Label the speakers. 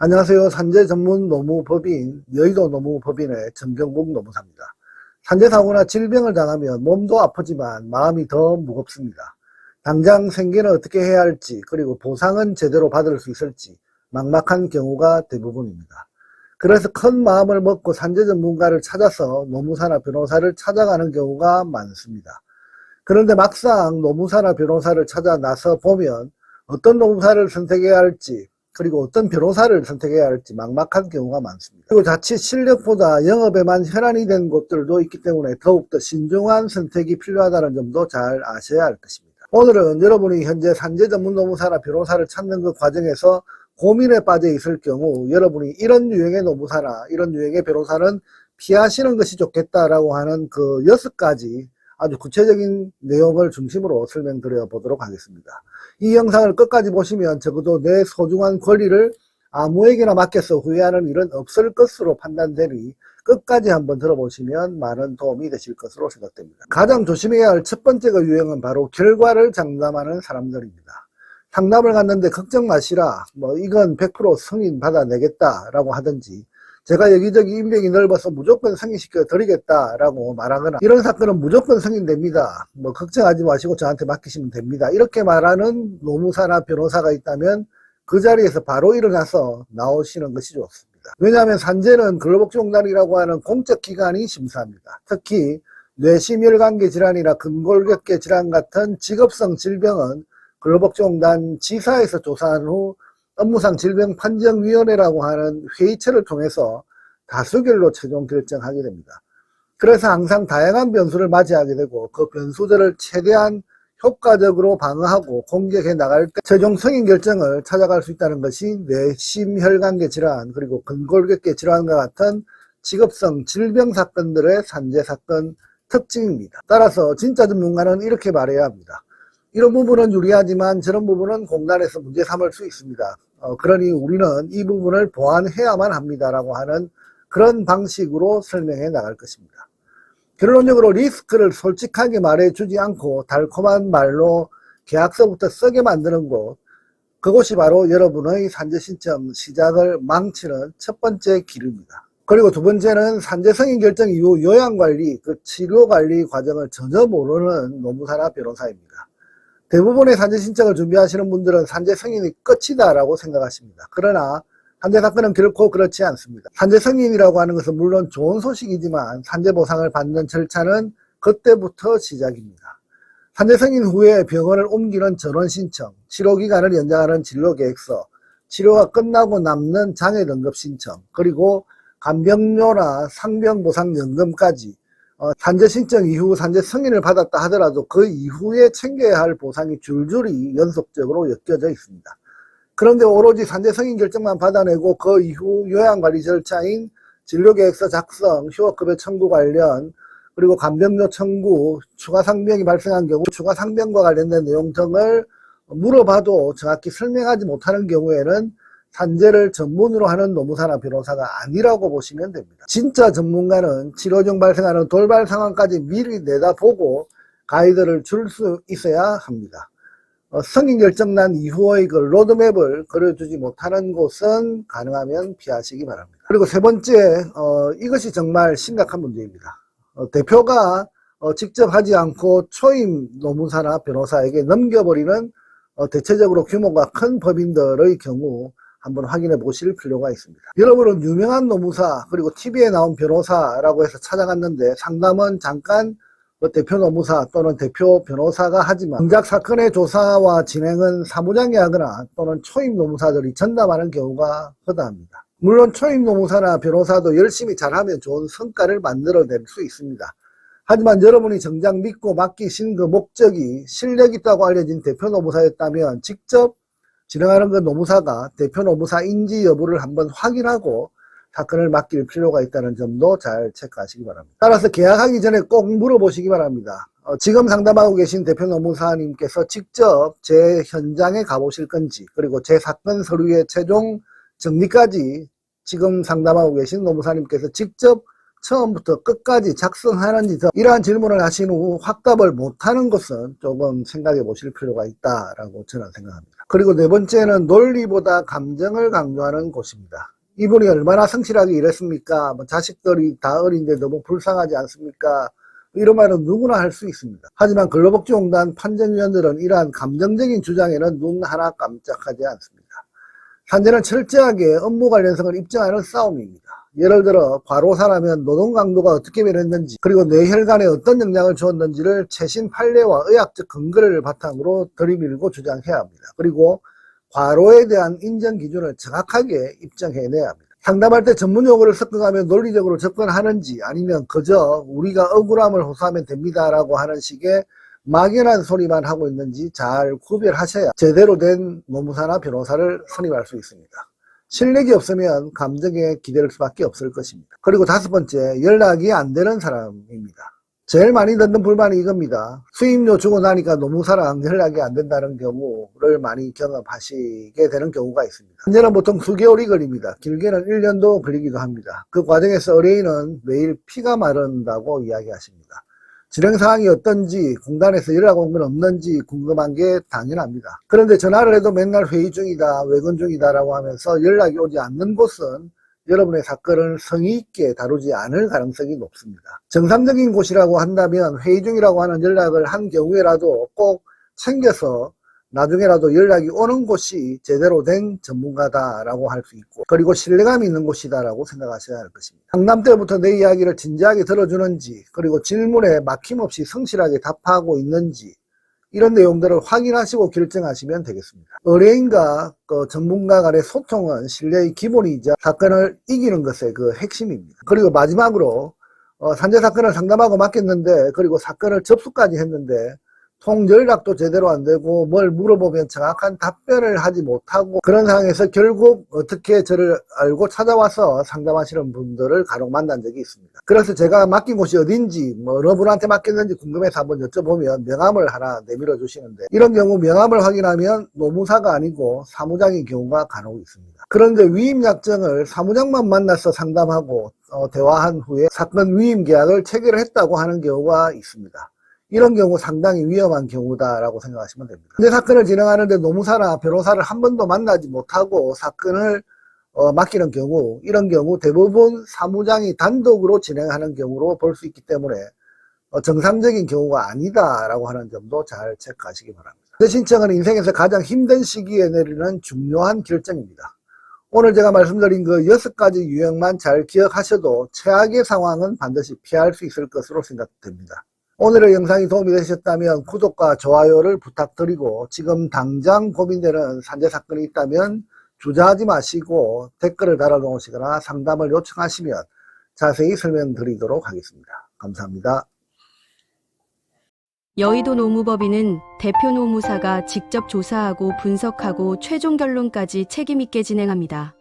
Speaker 1: 안녕하세요. 산재 전문 노무법인, 여의도 노무법인의 정경국 노무사입니다. 산재사고나 질병을 당하면 몸도 아프지만 마음이 더 무겁습니다. 당장 생계는 어떻게 해야 할지, 그리고 보상은 제대로 받을 수 있을지 막막한 경우가 대부분입니다. 그래서 큰 마음을 먹고 산재 전문가를 찾아서 노무사나 변호사를 찾아가는 경우가 많습니다. 그런데 막상 노무사나 변호사를 찾아 나서 보면 어떤 노무사를 선택해야 할지, 그리고 어떤 변호사를 선택해야 할지 막막한 경우가 많습니다. 그리고 자칫 실력보다 영업에만 혈안이 된 곳들도 있기 때문에 더욱더 신중한 선택이 필요하다는 점도 잘 아셔야 할 것입니다. 오늘은 여러분이 현재 산재 전문 노무사나 변호사를 찾는 그 과정에서 고민에 빠져 있을 경우 여러분이 이런 유형의 노무사나 이런 유형의 변호사는 피하시는 것이 좋겠다라고 하는 그 여섯 가지 아주 구체적인 내용을 중심으로 설명드려 보도록 하겠습니다. 이 영상을 끝까지 보시면 적어도 내 소중한 권리를 아무에게나 맡겨서 후회하는 일은 없을 것으로 판단되니 끝까지 한번 들어보시면 많은 도움이 되실 것으로 생각됩니다. 가장 조심해야 할 첫 번째가 유형은 바로 결과를 장담하는 사람들입니다. 상담을 갔는데 걱정 마시라, 뭐 이건 100% 승인 받아내겠다라고 하든지 제가 여기저기 인맥이 넓어서 무조건 승인시켜 드리겠다라고 말하거나 이런 사건은 무조건 승인됩니다. 뭐 걱정하지 마시고 저한테 맡기시면 됩니다. 이렇게 말하는 노무사나 변호사가 있다면 그 자리에서 바로 일어나서 나오시는 것이 좋습니다. 왜냐하면 산재는 근로복지공단이라고 하는 공적 기관이 심사합니다. 특히 뇌심혈관계 질환이나 근골격계 질환 같은 직업성 질병은 근로복지공단 지사에서 조사한 후 업무상 질병 판정위원회라고 하는 회의체를 통해서 다수결로 최종 결정하게 됩니다. 그래서 항상 다양한 변수를 맞이하게 되고 그 변수들을 최대한 효과적으로 방어하고 공격해 나갈 때 최종 승인 결정을 찾아갈 수 있다는 것이 뇌심혈관계 질환 그리고 근골격계 질환과 같은 직업성 질병 사건들의 산재 사건 특징입니다. 따라서 진짜 전문가는 이렇게 말해야 합니다. 이런 부분은 유리하지만 저런 부분은 공단에서 문제 삼을 수 있습니다. 어, 그러니 우리는 이 부분을 보완해야만 합니다라고 하는 그런 방식으로 설명해 나갈 것입니다. 결론적으로 리스크를 솔직하게 말해주지 않고 달콤한 말로 계약서부터 쓰게 만드는 곳, 그곳이 바로 여러분의 산재 신청 시작을 망치는 첫 번째 길입니다. 그리고 두 번째는 산재 승인 결정 이후 요양관리, 그 치료관리 과정을 전혀 모르는 노무사나 변호사입니다. 대부분의 산재 신청을 준비하시는 분들은 산재 승인이 끝이다라고 생각하십니다. 그러나 산재 사건은 결코 그렇지 않습니다. 산재 승인이라고 하는 것은 물론 좋은 소식이지만 산재 보상을 받는 절차는 그때부터 시작입니다. 산재 승인 후에 병원을 옮기는 전원 신청, 치료 기간을 연장하는 진로 계획서, 치료가 끝나고 남는 장애 등급 신청, 그리고 간병료나 상병 보상 연금까지 어, 산재 신청 이후 산재 승인을 받았다 하더라도 그 이후에 챙겨야 할 보상이 줄줄이 연속적으로 엮여져 있습니다. 그런데 오로지 산재 승인 결정만 받아내고 그 이후 요양관리 절차인 진료계획서 작성, 휴업급여 청구 관련, 그리고 간병료 청구, 추가 상병이 발생한 경우 추가 상병과 관련된 내용 등을 물어봐도 정확히 설명하지 못하는 경우에는 산재를 전문으로 하는 노무사나 변호사가 아니라고 보시면 됩니다. 진짜 전문가는 치료 중 발생하는 돌발 상황까지 미리 내다보고 가이드를 줄 수 있어야 합니다. 어, 승인 결정 난 이후의 그 로드맵을 그려주지 못하는 곳은 가능하면 피하시기 바랍니다. 그리고 세 번째, 어, 이것이 정말 심각한 문제입니다. 어, 대표가 어, 직접 하지 않고 초임 노무사나 변호사에게 넘겨버리는 어, 대체적으로 규모가 큰 법인들의 경우 한번 확인해 보실 필요가 있습니다. 여러분은 유명한 노무사 그리고 TV에 나온 변호사라고 해서 찾아갔는데 상담은 잠깐 그 대표 노무사 또는 대표 변호사가 하지만 정작 사건의 조사와 진행은 사무장이 하거나 또는 초임 노무사들이 전담하는 경우가 허다합니다. 물론 초임 노무사나 변호사도 열심히 잘하면 좋은 성과를 만들어낼 수 있습니다. 하지만 여러분이 정작 믿고 맡기신 그 목적이 실력 있다고 알려진 대표 노무사였다면 직접 진행하는 그 노무사가 대표 노무사인지 여부를 한번 확인하고 사건을 맡길 필요가 있다는 점도 잘 체크하시기 바랍니다. 따라서 계약하기 전에 꼭 물어보시기 바랍니다. 어, 지금 상담하고 계신 대표 노무사님께서 직접 제 현장에 가보실 건지 그리고 제 사건 서류의 최종 정리까지 지금 상담하고 계신 노무사님께서 직접 처음부터 끝까지 작성하는지 등 이러한 질문을 하신 후 확답을 못하는 것은 조금 생각해 보실 필요가 있다라고 저는 생각합니다. 그리고 네 번째는 논리보다 감정을 강조하는 곳입니다. 이분이 얼마나 성실하게 일했습니까? 뭐 자식들이 다 어린데 너무 불쌍하지 않습니까? 이런 말은 누구나 할 수 있습니다. 하지만 근로복지공단 판정위원들은 이러한 감정적인 주장에는 눈 하나 깜짝하지 않습니다. 산재는 철저하게 업무 관련성을 입증하는 싸움입니다. 예를 들어 과로사라면 노동 강도가 어떻게 변했는지 그리고 뇌혈관에 어떤 영향을 주었는지를 최신 판례와 의학적 근거를 바탕으로 들이밀고 주장해야 합니다. 그리고 과로에 대한 인정 기준을 정확하게 입증해내야 합니다. 상담할 때 전문 용어를 섞어가며 논리적으로 접근하는지 아니면 그저 우리가 억울함을 호소하면 됩니다라고 하는 식의 막연한 소리만 하고 있는지 잘 구별하셔야 제대로 된 노무사나 변호사를 선임할 수 있습니다. 실력이 없으면 감정에 기댈 수밖에 없을 것입니다. 그리고 다섯 번째, 연락이 안 되는 사람입니다. 제일 많이 듣는 불만이 이겁니다. 수임료 주고 나니까 노무사랑 연락이 안 된다는 경우를 많이 경험하시게 되는 경우가 있습니다. 현재는 보통 수개월이 걸립니다. 길게는 1년도 걸리기도 합니다. 그 과정에서 의뢰인은 매일 피가 마른다고 이야기하십니다. 진행 사항이 어떤지 공단에서 연락 온 건 없는지 궁금한 게 당연합니다. 그런데 전화를 해도 맨날 회의 중이다, 외근 중이다라고 하면서 연락이 오지 않는 곳은 여러분의 사건을 성의 있게 다루지 않을 가능성이 높습니다. 정상적인 곳이라고 한다면 회의 중이라고 하는 연락을 한 경우에라도 꼭 챙겨서 나중에라도 연락이 오는 곳이 제대로 된 전문가다라고 할 수 있고 그리고 신뢰감 있는 곳이다라고 생각하셔야 할 것입니다. 상담 때부터 내 이야기를 진지하게 들어주는지 그리고 질문에 막힘없이 성실하게 답하고 있는지 이런 내용들을 확인하시고 결정하시면 되겠습니다. 의뢰인과 그 전문가 간의 소통은 신뢰의 기본이자 사건을 이기는 것의 그 핵심입니다. 그리고 마지막으로 어, 산재 사건을 상담하고 맡겼는데 그리고 사건을 접수까지 했는데 통 연락도 제대로 안 되고 뭘 물어보면 정확한 답변을 하지 못하고 그런 상황에서 결국 어떻게 저를 알고 찾아와서 상담하시는 분들을 간혹 만난 적이 있습니다. 그래서 제가 맡긴 곳이 어딘지 뭐 어느 분한테 맡겼는지 궁금해서 한번 여쭤보면 명함을 하나 내밀어 주시는데 이런 경우 명함을 확인하면 노무사가 아니고 사무장인 경우가 간혹 있습니다. 그런데 위임 약정을 사무장만 만나서 상담하고 어, 대화한 후에 사건 위임 계약을 체결했다고 하는 경우가 있습니다. 이런 경우 상당히 위험한 경우다라고 생각하시면 됩니다. 근데 사건을 진행하는데 노무사나 변호사를 한 번도 만나지 못하고 사건을 어, 맡기는 경우, 이런 경우 대부분 사무장이 단독으로 진행하는 경우로 볼 수 있기 때문에 어, 정상적인 경우가 아니다라고 하는 점도 잘 체크하시기 바랍니다. 신청은 인생에서 가장 힘든 시기에 내리는 중요한 결정입니다. 오늘 제가 말씀드린 그 여섯 가지 유형만 잘 기억하셔도 최악의 상황은 반드시 피할 수 있을 것으로 생각됩니다. 오늘의 영상이 도움이 되셨다면 구독과 좋아요를 부탁드리고 지금 당장 고민되는 산재 사건이 있다면 주저하지 마시고 댓글을 달아놓으시거나 상담을 요청하시면 자세히 설명드리도록 하겠습니다. 감사합니다.
Speaker 2: 여의도 노무법인은 대표 노무사가 직접 조사하고 분석하고 최종 결론까지 책임있게 진행합니다.